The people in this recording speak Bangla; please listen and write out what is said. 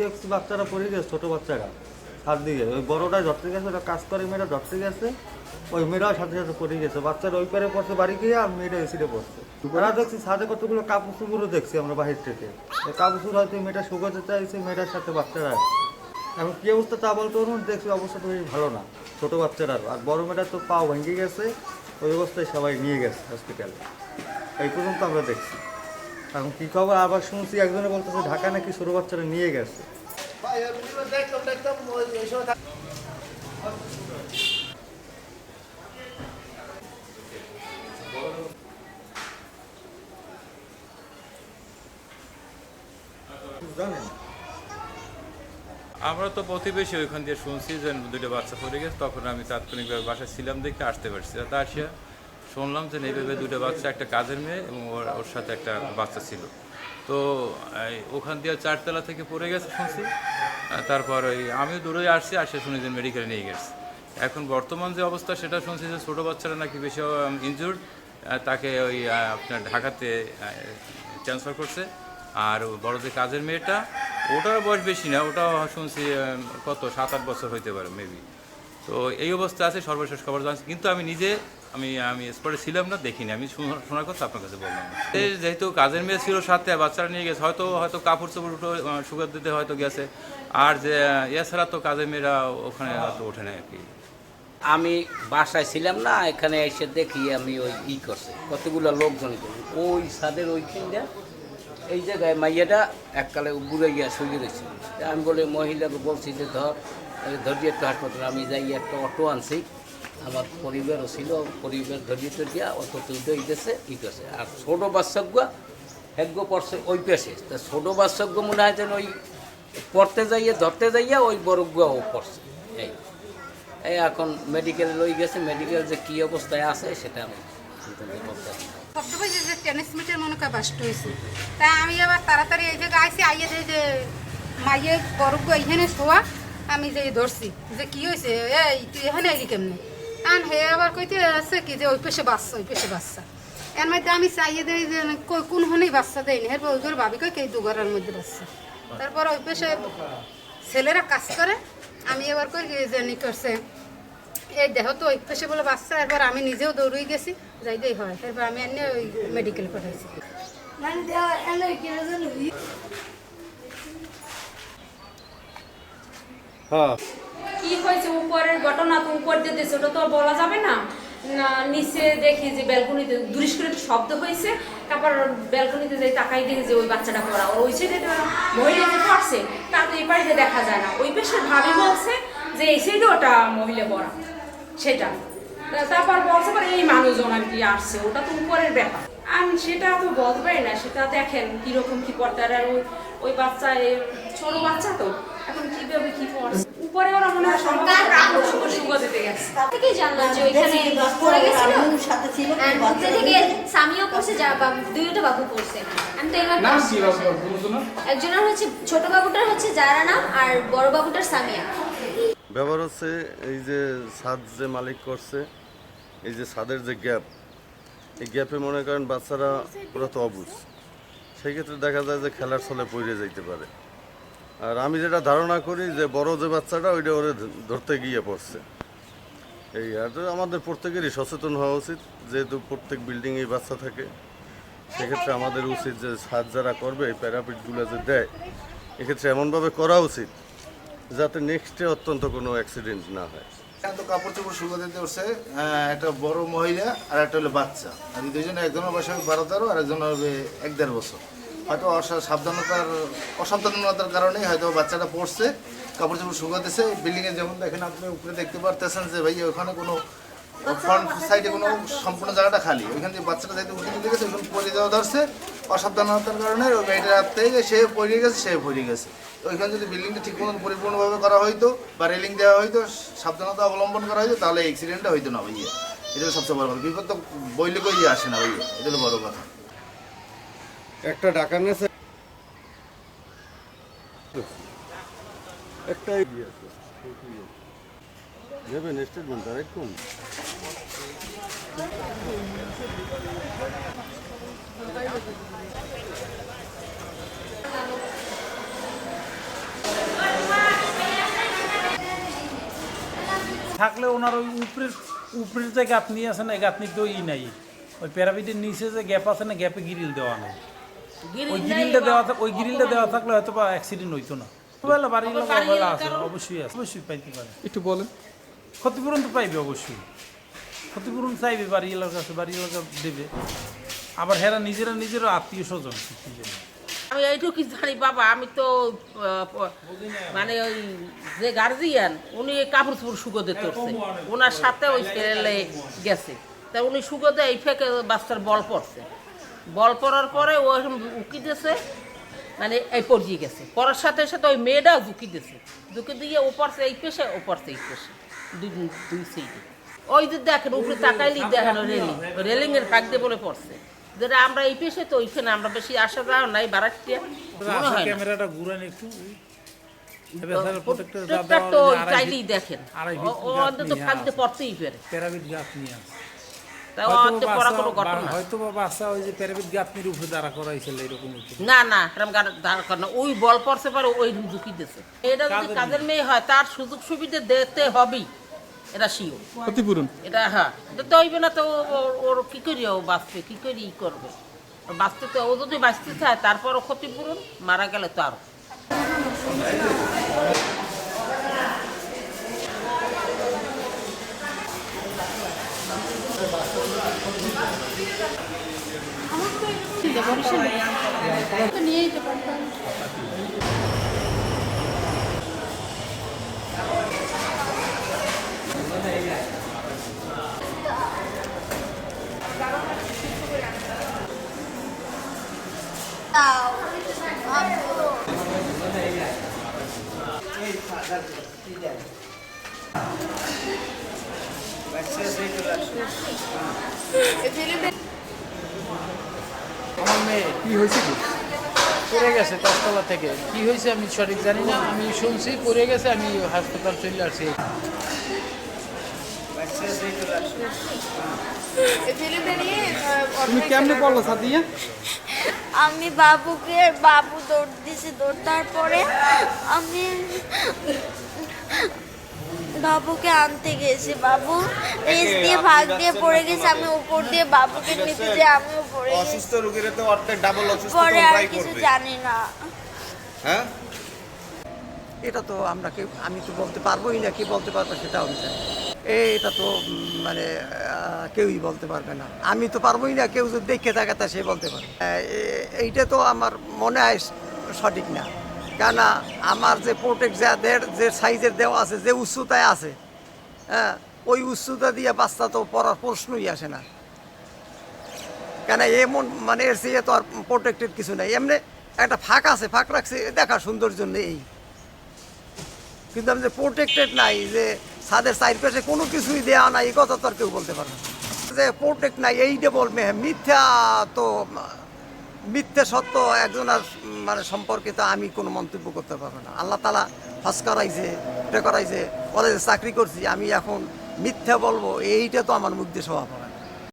দেখছি বাচ্চারা পড়ে গেছে ছোটো বাচ্চারা হাত দিয়ে ওই বড়টা ধরতে গেছে ওটা কাজ করে মেয়েটা ধরতে গেছে ওই মেয়েরাও সাথে সাথে পড়ে গেছে। বাচ্চারা ওই পারে পড়ছে বাড়ি গিয়ে আর মেয়েটা এসিডে পড়ছে। ওরা দেখছি ছাদে কতগুলো কাপড় দেখছি আমরা বাহির থেকে। কাপড় চুপুর হয়তো মেয়েটা শুকাতে চাইছে মেয়েটার সাথে বাচ্চারা এখন কি অবস্থা তা বলতে পারব না, দেখছি অবস্থা তো ভালো না ছোটো বাচ্চারা আর বড় মেয়েটা তো পাও ভেঙে গেছে ওই অবস্থায় সবাই নিয়ে গেছে হসপিটালে এই পর্যন্ত আমরা দেখছি। এখন কি খবর? আবার শুনছি একজনে বলতেছে ঢাকা নাকি ছোটো বাচ্চারা নিয়ে গেছে। জানেন? আমরা তো প্রতিবেশী ওইখান দিয়ে শুনছি যে দুটো বাচ্চা পড়ে গেছে, তখন আমি তাৎক্ষণিকভাবে বাসায় ছিলাম দেখে আসতে পারছি। তা আসিয়া শুনলাম যে এইভাবে দুটো বাচ্চা, একটা কাজের মেয়ে এবং ওর ওর সাথে একটা বাচ্চা ছিল। তো ওখান দিয়ে চারতলা থেকে পড়ে গেছে শুনছি। তারপর ওই আমিও দূরে আসছি, আসে শুনি যে মেডিকেলে নিয়ে গেছে। এখন বর্তমান যে অবস্থা সেটা শুনছি যে ছোটো বাচ্চারা নাকি বেশি ইনজুর্ড তাকে ওই আপনার ঢাকাতে ট্রান্সফার করছে। আর বড় যে কাজের মেয়েটা, ওটার বয়স বেশি না, ওটাও শুনছি কত, সাত, আট বছর হইতে পারে মেবি তো এই অবস্থা আছে সর্বশেষ খবর জানছি। কিন্তু আমি নিজে, আমি আমি স্পটে ছিলাম না, দেখিনি। আমি শোনা- শোনার কথা আপনার কাছে বললাম যেহেতু কাজের মেয়ে ছিল সাথে বাচ্চারা নিয়ে গেছে, হয়তো হয়তো কাপড় চোপড় উঠো সুগার দিতে হয়তো গেছে। আর যে এছাড়া তো কাজের মেয়েরা ওখানে হয়তো ওঠে না আর কি। আমি বাসায় ছিলাম না, এখানে এসে দেখি আমি ওই ই করছে, কতগুলো লোকজন। ওই সাদের ওইখানটা, এই জায়গায় মাইয়াটা এককালে বুড়ে গিয়া শুয়ে রয়েছে। আমি বলে, মহিলাকে বলছি যে ধর ধরিয়ে একটু হাসপাতাল আমি যাই, একটা অটো আনছি। আমার পরিবারও ছিল, পরিবার ধরিয়ে টরিয়ে অটোতে উঠে গেছে ই করছে আর ছোটো বাচ্চাগুয়া হেগ্য পড়ছে ওই পেশে। তা ছোটো বাচ্চাজ্ঞ মনে হয় যেন ওই পড়তে যাইয়ে, ধরতে যাইয়া ওই বড়গুয়া ও পড়ছে। এই এই এখন মেডিকেল লই গেছে মেডিকেল যে কি অবস্থায় আছে সেটা আমি পাইছে যে হয়েছে আমি আবার তাড়াতাড়ি এই যে গাইছি, আইয়ে যে মাইয়ে বরফ এইখানে শোয়া। আমি যে ধরছি, যে কি হয়েছে এই, তুই এখানে এলি কেমনে? কারণ হে আবার কইতে আছে কি যে ওই পেশে বাচ্চা, ওই পেশে বাচ্চা। এর মধ্যে আমি চাইয়ে দেই যে কোন হনেই বাচ্চা দেয়নি এরপর ওই করে ভাবি কই কে দুঘরের মধ্যে বাচ্চা। তারপর ওই পেশে ছেলেরা কাজ করে। আমি এবার কই যে নি করছে, এই দেহ তো ওই পেশে বলে বাচ্চা, এরপর আমি নিজেও দৌড়ই গেছি, যাইতেই হয়। এরপর আমি এনে ওই মেডিকেল পাঠাইছি হ্যাঁ। কি হয়েছে? উপরের ঘটনা তো উপর ওটা তো বলা যাবে না। নিচে দেখি যে ব্যালকনিতে দুরিশ করে শব্দ হয়েছে, তারপর ব্যালকনিতে তাকাই দেখি যে ওই বাচ্চাটা পড়া। ওই মহিলা যে পড়ছে তা তো এই বাড়িতে দেখা যায় না। ওই পেশার ভাবি বলছে যে এই ওটা মহিলা পড়া, সেটা। তারপর বলছে পরে এই মানুষজন আর কি আসছে, ওটা তো উপরের ব্যাপার। আমি সেটা তো বলতে পারি না, সেটা দেখেন কীরকম কি পড়তে আর ওই ওই বাচ্চা ছোট বাচ্চা তো। এখন কীভাবে কি পড়ছে উপরে ওরা মনে হয় চোপড় শুকো দিতে গেছে। থেকেই জানলাম যে ওইখানে পড়ে গেছিল। আর নিচে থেকে স্বামীও পড়ছে যা বাবু দুইটা বাবু পড়ছে। আমি তো এবার নাম কি একজনের হচ্ছে ছোট বাবুটার হচ্ছে যারা নাম আর বড় বাবুটার সামিয়া। ব্যাপার হচ্ছে এই যে ছাদ যে মালিক করছে এই যে ছাদের যে গ্যাপ এই গ্যাপে মনে করেন বাচ্চারা ওরা তো অবুঝ সেই ক্ষেত্রে দেখা যায় যে খেলার ছলে পড়ে যাইতে পারে। আর আমি যেটা ধারণা করি যে বড় যে বাচ্চাটা, ওইটা ওরে ধরতে গিয়ে পড়ছে। এই আর আমাদের প্রত্যেকেরই সচেতন হওয়া উচিত, যেহেতু প্রত্যেক বিল্ডিংয়েই বাচ্চা থাকে। সেক্ষেত্রে আমাদের উচিত যে ছাদ যারা করবে, এই প্যারাপিটগুলো যে দেয়, এক্ষেত্রে এমনভাবে করা উচিত, যাতে নেক্সটে অত্যন্ত কোনো অ্যাক্সিডেন্ট না হয়। এখানে তো কাপড় চোপড় শুকাতে দিতে হচ্ছে একটা বড় মহিলা আর একটা হলো বাচ্চা। আর এই দুজনে একজনের বয়স হবে বারো তেরো আর একজন হবে এক দেড় বছর। হয়তো সাবধানতার অসাবধানতার কারণেই হয়তো বাচ্চাটা পড়ছে কাপড় চোপড় শুকাতেছে বিল্ডিংয়ে যেমন দেখেন আপনি উপরে দেখতে পারতেছেন যে ভাই ওখানে কোনো ফ্রন্ট সাইডে কোনো সম্পূর্ণ জায়গাটা খালি। ওইখান থেকে বাচ্চাটা যাইতে উঠে দিতে গেছে ওইখানে পড়ে যাওয়া ধরছে। অসাবধানতার কারণে ওই মেয়েটার হাত থেকে সে পড়ে গেছে সে পড়ে গেছে। ওইখানে যদি বিল্ডিংটা ঠিক মতো পরিপূর্ণভাবে করা হইতো বা রেলিং দেওয়া হইতো সাবধানতা অবলম্বন করা হইতো তাহলে অ্যাক্সিডেন্টটা হইতো না ভাইয়া। এটা সবচেয়ে বড় কথা। বিপদ তো বইলে কই আসে না ভাইয়া। এটা হলো বড় কথা। একটা ডাকার নেছে একটাই। নেবেন স্টেটমেন্ট আর একটু থাকলে ওনার ওই উপরের উপরের যে গাঁথনি আছে না গাঁথনি তো ই নাই। ওই প্যারাপিটের নিচে যে গ্যাপ আছে না গ্যাপে গিরিল দেওয়া নেই। ওই গ্রিলটা দেওয়া থাক ওই গ্রিলটা দেওয়া থাকলে হয়তো বা অ্যাক্সিডেন্ট হইতো না। অবহেলা বাড়ির লোক অবহেলা আছে অবশ্যই আছে। অবশ্যই পাইতে পারে। একটু বলেন। ক্ষতিপূরণ তো পাইবে অবশ্যই। ক্ষতিপূরণ চাইবে বাড়ি এলাকার কাছে বাড়ি এলাকা দেবে। আবার হেরা নিজেরা নিজেরা আত্মীয় স্বজন আমি এইটুকু জানি, বাবা, আমি তো মানে ওই যে গার্জিয়ান উনি কাপড় চোপড় শুকোতে ধরছে। ওনার সাথে ওই ছেলে গেছে। তা উনি শুকোতে এই ফেকে বাচ্চার বল পড়ছে। বল পড়ার পরে ও এরকম উকি দিয়েছে মানে এই পড়িয়ে গেছে। পড়ার সাথে সাথে ওই মেয়েটাও ঝুঁকি দিয়েছে ঝুঁকি দিয়ে ও পড়ছে এই পেশে, ও পড়ছে এই পেশে। দুই দুই সাইডে। ওই যে দেখেন, উপরে তাকাইলি দেখেন রেলিং রেলিং এর ফাঁক দিয়ে বলে পড়ছে। যেটা আমরা এই পেশে তো ওইখানে আমরা বেশি আসা যাওয়া নাই মনে হয় ক্যামেরাটা ঘুরান একটু। প্রত্যেকটা তো চাইলেই দেখেন। ও- অন্তত। পড়তেই পারে। হয়তো বাচ্চা ওই যে প্যারাবিট গাঁথনির উপরে দাঁড়া করাইছিল এরকম না না এরকম দাঁড় কর না। ওই বল পড়ছে পারে ওই ঝুঁকি এটা যদি কাজের কাজের মেয়ে। হয় তার সুযোগ সুবিধা দিতে হবেই। এটা শিও। ক্ষতিপূরণ? এটা হ্যাঁ। দিতে হইবে না তো ও- ওর- ওর কি করি ও বাঁচবে কি করি ই করবে? বাঁচতে তো ও যদি বাঁচতে চায় তারপরও ক্ষতিপূরণ মারা গেলে তো আরও। নিয়ে যেতে আমার মেয়ে কি হয়েছে কি? পড়ে গেছে দশতলা থেকে। কি হয়েছে আমি সঠিক জানি না, আমি শুনছি, পড়ে গেছে, আমি হাসপাতাল চলে আসছি। তুমি কেমনে পড়ল সাদিয়া? আমি বাবুকে বাবু দৌড় দিছি দৌড় পরে আমি বাবুকে আনতে গেছি। বাবু রেস দিয়ে ভাগ দিয়ে পড়ে গেছে আমি উপর দিয়ে বাবুকে নিতে যে আমিও পড়ে গেছি। অসুস্থ রোগীর তো অর্ধেক ডাবল অসুস্থ পরে আর কিছু জানি না। হ্যাঁ? এটা তো আমরা কেউ আমি তো বলতে পারবোই না কি বলতে পারব সেটাও আমি জানি এটা তো মানে কেউই বলতে পারবে না। আমি তো পারবোই না, কেউ যদি দেখে থাকে, তা সে বলতে এ- এইটা তো আমার মনে হয় সঠিক না। কেন আমার যে প্রোটেক্ট যাদের, যে সাইজের দেওয়া আছে, যে উচ্চতায় আছে হ্যাঁ ওই উচ্চতা দিয়ে বাচ্চা তো পড়ার প্রশ্নই আসে না। কেন এমন মানে এর চেয়ে তো আর প্রোটেক্টেড কিছু নাই। এমনি একটা ফাঁক আছে, ফাঁক রাখছে দেখা সুন্দর জন্য এই কিন্তু আমি যে প্রোটেক্টেড নাই, যে ছাদের পেশে কোনো কিছুই দেওয়া নাই, এই কথা তো আর কেউ বলতে পারবে যে প্রোটেক্ট নাই এইটা বলবে হ্যাঁ মিথ্যা তো, মিথ্যে সত্য একজনের মানে সম্পর্কিত আমি কোনো মন্তব্য করতে পারব না। আল্লাহ তালা হজ করাইছে করাইছে, কলেজে চাকরি করছি, আমি এখন মিথ্যা বলব, এইটা তো আমার মুখ দিয়ে স্বভাব